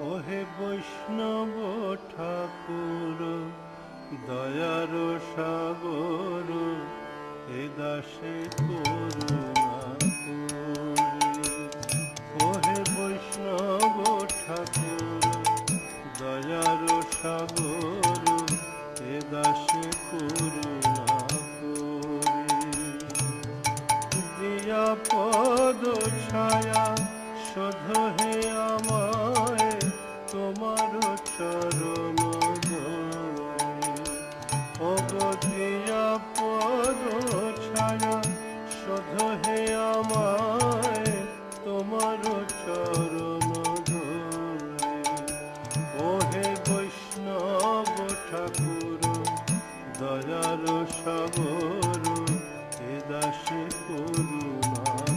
ওহে বৈষ্ণব ঠাকুর, দয়ার সাগর, এ দাসে করুণা ওহে বৈষ্ণব ঠাকুর, দয়ার সাগর, এ দাসে করুণা দিয়া পদ ছায়া চরম অগতিয়া পর ছায়া শোধহে আমায় তোমার চরণ ওহে বৈষ্ণব ঠাকুর দয়ার সাগর এ দাসে করুণা